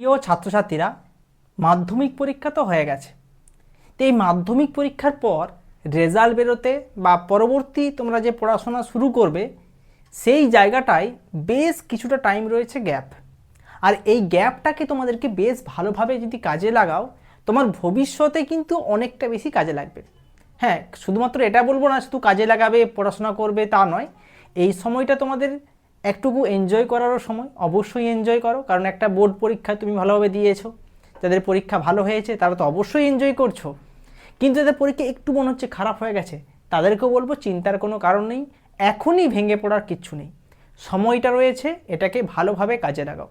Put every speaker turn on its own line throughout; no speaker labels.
প্রিয় ছাত্রছাত্রীরা, মাধ্যমিক পরীক্ষা তো হয়ে গেছে। তো এই মাধ্যমিক পরীক্ষার পর রেজাল্ট বেরোতে বা পরবর্তী তোমরা যে পড়াশোনা শুরু করবে, সেই জায়গাটায় বেশ কিছুটা টাইম রয়েছে গ্যাপ আর এই গ্যাপটাকে তোমাদেরকে বেশ ভালোভাবে যদি কাজে লাগাও, তোমার ভবিষ্যতে কিন্তু অনেকটা বেশি কাজে লাগবে। হ্যাঁ শুধুমাত্র এটা বলব না, শুধু কাজে লাগাবে, পড়াশোনা করবে তা নয়। এই সময়টা তোমাদের একটুকু এনজয় করারও সময়, অবশ্যই এনজয় করো। কারণ একটা বোর্ড পরীক্ষা তুমি ভালোভাবে দিয়েছ, যাদের পরীক্ষা ভালো হয়েছে, তারা তো অবশ্যই এনজয় করছ। কিন্তু যাদের পরীক্ষা একটু মনে হচ্ছে খারাপ হয়ে গেছে, তাদেরকেও বলব চিন্তার কোনো কারণ নেই, এখনই ভেঙে পড়ার কিচ্ছু নেই। সময়টা রয়েছে, এটাকে ভালোভাবে কাজে লাগাও।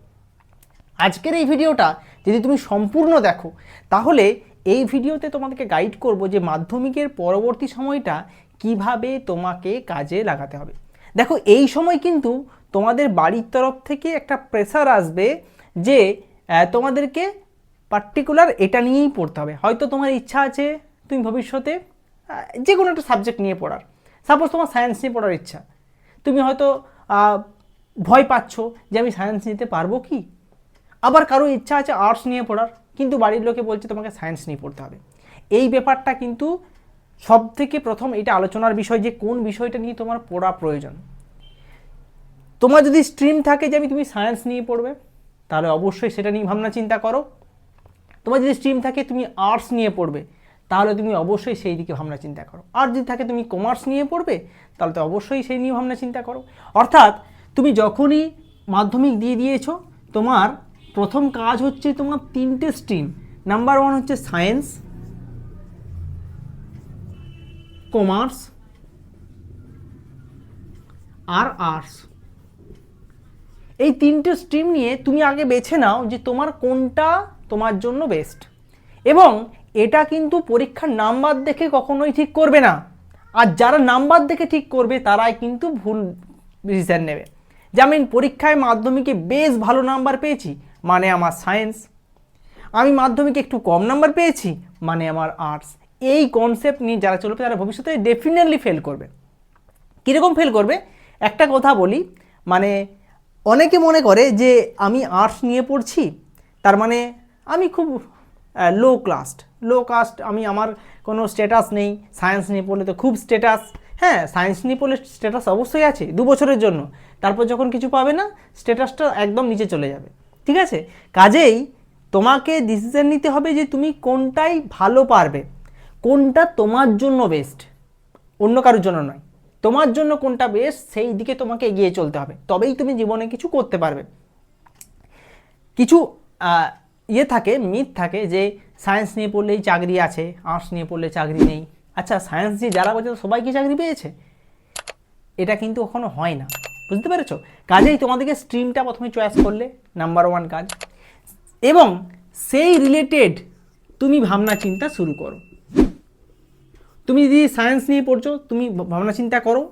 আজকের এই ভিডিওটা যদি তুমি সম্পূর্ণ দেখো, তাহলে এই ভিডিওতে তোমাদেরকে গাইড করব যে মাধ্যমিকের পরবর্তী সময়টা কীভাবে তোমাকে কাজে লাগাতে হবে। দেখো, এই সময় কিন্তু তোমাদের বাড়ির তরফ থেকে একটা প্রেসার আসবে যে তোমাদেরকে পার্টিকুলার এটা নিয়েই পড়তে হবে। হয়তো তোমার ইচ্ছা আছে তুমি ভবিষ্যতে যে কোনো একটা সাবজেক্ট নিয়ে পড়ার। সাপোজ তোমার সায়েন্স নিয়ে পড়ার ইচ্ছা। তুমি হয়তো ভয় পাচ্ছ যে আমি সায়েন্স নিতে পারব কি? আবার কারও ইচ্ছা আছে আর্টস নিয়ে পড়ার, কিন্তু বাড়ির লোকে বলছে তোমাকে সায়েন্স নিয়ে পড়তে হবে। এই ব্যাপারটা কিন্তু সব থেকে প্রথম এটা আলোচনার বিষয় যে কোন বিষয়টা নিয়ে তোমার পড়া প্রয়োজন। তোমার যদি স্ট্রিম থাকে যে আমি তুমি সায়েন্স নিয়ে পড়বে, তাহলে অবশ্যই সেটা নিয়ে ভাবনা চিন্তা করো। তোমার যদি স্ট্রিম থাকে তুমি আর্টস নিয়ে পড়বে, তাহলে তুমি অবশ্যই সেই দিকে ভাবনা চিন্তা করো। আর যদি থাকে তুমি কমার্স নিয়ে পড়বে, তাহলে তো অবশ্যই সেই নিয়ে ভাবনা চিন্তা করো। অর্থাৎ তুমি যখনই মাধ্যমিক দিয়ে দিয়েছ, তোমার প্রথম কাজ হচ্ছে তোমার তিনটে স্ট্রিম নাম্বার ওয়ান হচ্ছে সায়েন্স কমার্স আর আর্টস এই তিনটে স্ট্রিম নিয়ে তুমি আগে বেছে নাও যে তোমার কোনটা তোমার জন্য বেস্ট এবং এটা কিন্তু পরীক্ষার নাম্বার দেখে কখনোই ঠিক করবে না। আর যারা নাম্বার দেখে ঠিক করবে, তারাই কিন্তু ভুল ডিসিশন নেবে। যেমন পরীক্ষায় মাধ্যমিকে বেশ ভালো নাম্বার পেয়েছি মানে আমার সায়েন্স আমি মাধ্যমিকে একটু কম নাম্বার পেয়েছি মানে আমার আর্টস এই কনসেপ্ট নিয়ে যারা চলবে, তারা ভবিষ্যতে ডেফিনেটলি ফেল করবে। কীরকম ফেল করবে? একটা কথা বলি মানে অনেকে মনে করে যে আমি আর্টস নিয়ে পড়ছি, তার মানে আমি খুব লো ক্লাস্ট লো কাস্ট আমি আমার কোনো স্ট্যাটাস নেই সায়েন্স নিয়ে পড়লে তো খুব স্ট্যাটাস হ্যাঁ সায়েন্স নিয়ে পড়লে স্ট্যাটাস অবশ্যই আছে, দু বছরের জন্য। তারপর যখন কিছু পাবে না স্ট্যাটাসটা একদম নিচে চলে যাবে। ঠিক আছে? কাজেই তোমাকে ডিসিশন নিতে হবে যে তুমি কোনটাই ভালো পারবে, কোনটা তোমার জন্য বেস্ট অন্য কারোর জন্য নয়। তোমার জন্য কোনটা বেস্ট সেই দিকে তোমাকে এগিয়ে চলতে হবে। তবেই তুমি জীবনে কিছু করতে পারবে। কিছু ইয়ে থাকে মিথ থাকে যে সায়েন্স নিয়ে পড়লেই চাকরি আছে আর্টস নিয়ে পড়লে চাকরি নেই। আচ্ছা সায়েন্স নিয়ে যারা বলছে সবাই কি চাকরি পেয়েছে? এটা কিন্তু কখনো হয় না। বুঝতে পেরেছ? কাজেই তোমাদেরকে স্ট্রিমটা প্রথমে চয়েস করলে নাম্বার ওয়ান কাজ। এবং সেই রিলেটেড তুমি ভাবনা চিন্তা শুরু করো। তুমি যদি সায়েন্স নিয়ে পড়ছো, তুমি ভাবনা চিন্তা করো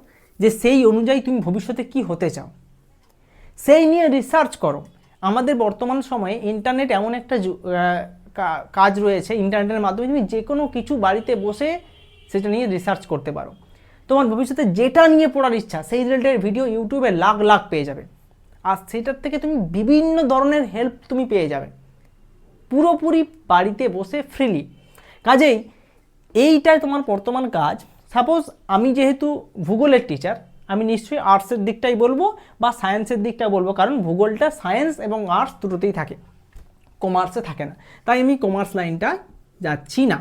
যে সেই অনুযায়ী তুমি ভবিষ্যতে কি হতে চাও। সেই নিয়ে রিসার্চ করো। আমাদের বর্তমান সময়ে ইন্টারনেট এমন একটা কাজ রয়েছে ইন্টারনেটের মাধ্যমে তুমি যে কোনো কিছু বাড়িতে বসে সেটা নিয়ে রিসার্চ করতে পারো। তোমার ভবিষ্যতে যেটা নিয়ে পড়ার ইচ্ছা, সেই রিলেটেড ভিডিও ইউটিউবে লাখ লাখ পেয়ে যাবে। আর সেটার থেকে তুমি বিভিন্ন ধরনের হেল্প তুমি পেয়ে যাবে। পুরোপুরি বাড়িতে বসে ফ্রিলি কাজেই এইটাই তোমার বর্তমান কাজ। সাপোজ আমি যেহেতু ভূগোলের টিচার আমি নিশ্চয়ই আর্টসের দিকটাই বলব বা সায়েন্সের দিকটা বলব, কারণ ভূগোলটা সায়েন্স এবং আর্টস দুটোতেই থাকে। কমার্সে থাকে না। তাই আমি কমার্স লাইনটা যাচ্ছি না।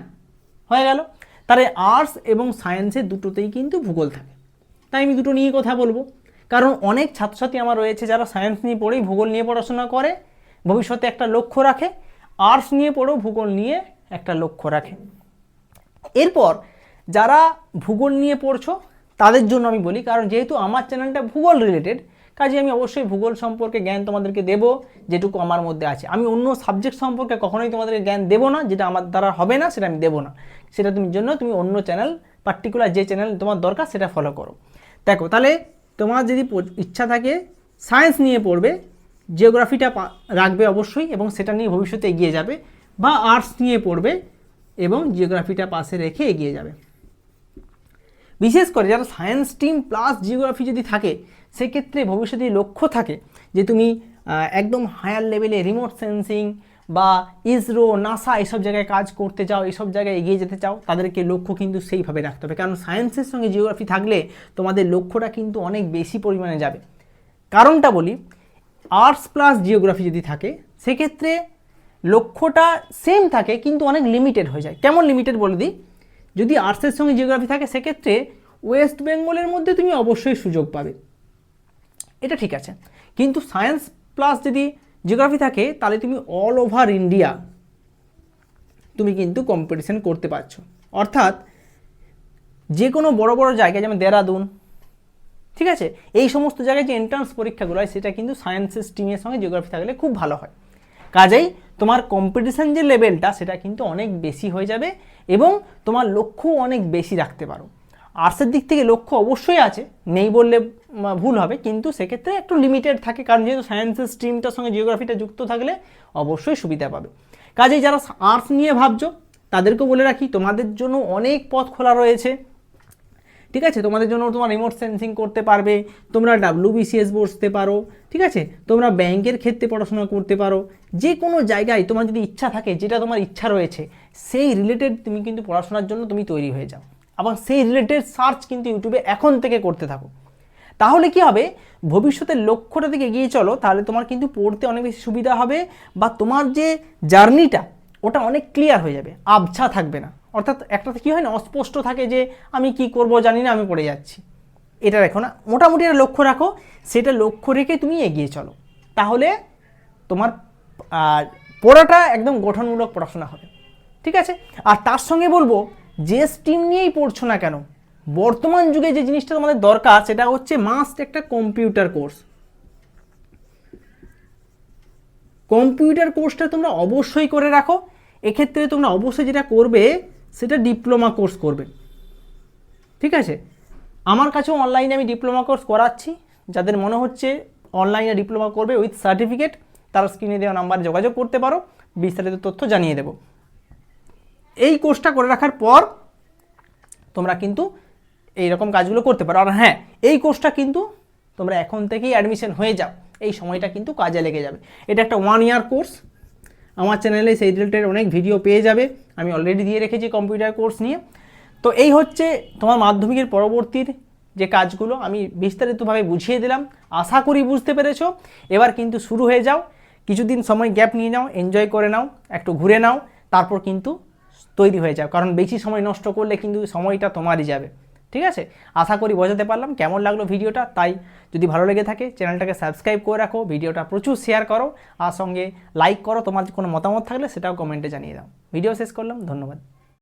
হয়ে গেল। তাহলে আর্টস এবং সায়েন্সের দুটোতেই কিন্তু ভূগোল থাকে। তাই আমি দুটো নিয়ে কথা বলব। কারণ অনেক ছাত্রছাত্রী আমার রয়েছে যারা সায়েন্স নিয়ে পড়েই ভূগোল নিয়ে পড়াশোনা করে, ভবিষ্যতে একটা লক্ষ্য রাখে। আর্টস নিয়ে পড়েও ভূগোল নিয়ে একটা লক্ষ্য রাখে। এরপর যারা ভূগোল নিয়ে পড়ছো, তাদের জন্য আমি বলি, কারণ যেহেতু আমার চ্যানেলটা ভূগোল রিলেটেড কাজে আমি অবশ্যই ভূগোল সম্পর্কে জ্ঞান তোমাদেরকে দেবো, যেটুকু আমার মধ্যে আছে। আমি অন্য সাবজেক্ট সম্পর্কে কখনোই তোমাদেরকে জ্ঞান দেবো না, যেটা আমার দ্বারা হবে না, সেটা আমি দেবো না। সেটা তুমি জন্য তুমি অন্য চ্যানেল পার্টিকুলার যে চ্যানেল তোমার দরকার, সেটা ফলো করো। দেখো, তাহলে তোমার যদি ইচ্ছা থাকে সায়েন্স নিয়ে পড়বে জিওগ্রাফিটা রাখবে অবশ্যই, এবং সেটা নিয়ে ভবিষ্যতে এগিয়ে যাবে, বা আর্টস নিয়ে পড়বে এবং জিওগ্রাফিটা পাশে রেখে এগিয়ে যাবে। বিশেষ করে যারা সায়েন্স টিম প্লাস জিওগ্রাফি যদি থাকে, সেক্ষেত্রে ভবিষ্যতে লক্ষ্য থাকে যে তুমি একদম হায়ার লেভেলে রিমোট সেন্সিং বা ইসরো নাসা এসব জায়গায় কাজ করতে চাও, এসব জায়গায় এগিয়ে যেতে চাও, তাদেরকে লক্ষ্য কিন্তু সেইভাবে রাখতে হবে। কারণ সায়েন্সের সঙ্গে জিওগ্রাফি থাকলে তোমাদের লক্ষ্যটা কিন্তু অনেক বেশি পরিমাণে যাবে। কারণটা বলি আর্টস প্লাস জিওগ্রাফি যদি থাকে, সেক্ষেত্রে লক্ষ্যটা সেম থাকে, কিন্তু অনেক লিমিটেড হয়ে যায়। কেমন লিমিটেড বলে দিই? যদি আর্টসের সঙ্গে জিওগ্রাফি থাকে, সেক্ষেত্রে ওয়েস্ট বেঙ্গলের মধ্যে তুমি অবশ্যই সুযোগ পাবে। এটা ঠিক আছে। কিন্তু সায়েন্স প্লাস যদি জিওগ্রাফি থাকে, তাহলে তুমি অল ওভার ইন্ডিয়া তুমি কিন্তু কম্পিটিশন করতে পারছ। অর্থাৎ যে কোনো বড় বড় জায়গায়, যেমন দেরাদুন, ঠিক আছে? এই সমস্ত জায়গায় যে এন্ট্রান্স পরীক্ষাগুলো হয়, সেটা কিন্তু সায়েন্সের স্ট্রিমের সঙ্গে জিওগ্রাফি থাকলে খুব ভালো হয়। কাজেই তোমার কম্পিটিশান যে লেভেলটা সেটা কিন্তু অনেক বেশি হয়ে যাবে এবং তোমার লক্ষ্য অনেক বেশি রাখতে পারো। আর্টসের দিক থেকে লক্ষ্য অবশ্যই আছে, নেই বললে ভুল হবে, কিন্তু সেক্ষেত্রে একটু লিমিটেড থাকে, কারণ যেহেতু সায়েন্সের স্ট্রিমটার সঙ্গে জিওগ্রাফিটা যুক্ত থাকলে অবশ্যই সুবিধা পাবে। কাজেই যারা আর্টস নিয়ে ভাবছ, তাদেরকেও বলে রাখি, তোমাদের জন্য অনেক পথ খোলা রয়েছে। ঠিক আছে? তোমাদের জন্য তোমার রিমোট সেন্সিং করতে পারবে, তোমরা ডাব্লিউবিসিএস বসতে পারো, ঠিক আছে? তোমরা ব্যাংকের ক্ষেত্রে পড়াশোনা করতে পারো, যে কোনো জায়গায় তোমার যদি ইচ্ছা থাকে, যেটা তোমার ইচ্ছা রয়েছে, সেই রিলেটেড তুমি কিন্তু পড়াশোনার জন্য তুমি তৈরি হয়ে যাও। আবার সেই রিলেটেড সার্চ কিন্তু ইউটিউবে এখন থেকে করতে থাকো। তাহলে কি হবে? ভবিষ্যতের লক্ষ্যটা দিকে এগিয়ে চলো, তাহলে তোমার কিন্তু পড়তে অনেক বেশি সুবিধা হবে, বা তোমার যে জার্নিটা ওটা অনেক ক্লিয়ার হয়ে যাবে, আবছা থাকবে না। অর্থাৎ একটা কি হয় না, অস্পষ্ট থাকে যে আমি কি করব জানি না, আমি পড়ে যাচ্ছি। এটা রেখো না মোটামুটি একটা লক্ষ্য রাখো, সেটা লক্ষ্য রেখে তুমি এগিয়ে চলো। তাহলে তোমার পড়াটা একদম গঠনমূলক পড়াশোনা হবে। ঠিক আছে? আর তার সঙ্গে বলব, যে স্ট্রিম নিয়েই পড়ছো না কেন, বর্তমান যুগে যে জিনিসটা তোমাদের দরকার, সেটা হচ্ছে মাস্ট একটা কম্পিউটার কোর্স কম্পিউটার কোর্সটা তোমরা অবশ্যই করে রাখো। এক্ষেত্রে তোমরা অবশ্যই যেটা করবে, সেটা ডিপ্লোমা কোর্স করবে। ঠিক আছে? আমার কাছেও অনলাইনে আমি ডিপ্লোমা কোর্স করাচ্ছি। যাদের মনে হচ্ছে অনলাইনে ডিপ্লোমা করবে উইথ সার্টিফিকেট তারা স্ক্রিনে দেওয়া নাম্বারে যোগাযোগ করতে পারো। বিস্তারিত তথ্য জানিয়ে দেবো। এই কোর্সটা করে রাখার পর তোমরা কিন্তু এই রকম কাজগুলো করতে পারো। আর হ্যাঁ এই কোর্সটা কিন্তু তোমরা এখন থেকেই অ্যাডমিশন হয়ে যাও। এই সময়টা কিন্তু কাজে লেগে যাবে। এটা একটা ওয়ান ইয়ার কোর্স আমার চ্যানেলে সেই রিলেটেড অনেক ভিডিও পেয়ে যাবে। আমি অলরেডি দিয়ে রেখেছি কম্পিউটার কোর্স নিয়ে। তো এই হচ্ছে তোমার মাধ্যমিকের পরবর্তীর যে কাজগুলো, আমি বিস্তারিতভাবে বুঝিয়ে দিলাম। আশা করি বুঝতে পেরেছ। এবার কিন্তু শুরু হয়ে যাও। কিছুদিন সময় গ্যাপ নিয়ে নাও এনজয় করে নাও, একটু ঘুরে নাও, তারপর কিন্তু তৈরি হয়ে যাও। কারণ বেশি সময় নষ্ট করলে কিন্তু সময়টা তোমারই যাবে। ঠিক আছে? আশা করি বোঝাতে পারলাম কেমন লাগল ভিডিওটা। তাই যদি ভালো লেগে থাকে, চ্যানেলটাকে সাবস্ক্রাইব করে রাখো, ভিডিওটা প্রচুর শেয়ার করো, আর সঙ্গে লাইক করো। তোমার কোনো মতামত থাকলে সেটাও কমেন্টে জানিয়ে দাও। ভিডিও শেষ করলাম, ধন্যবাদ।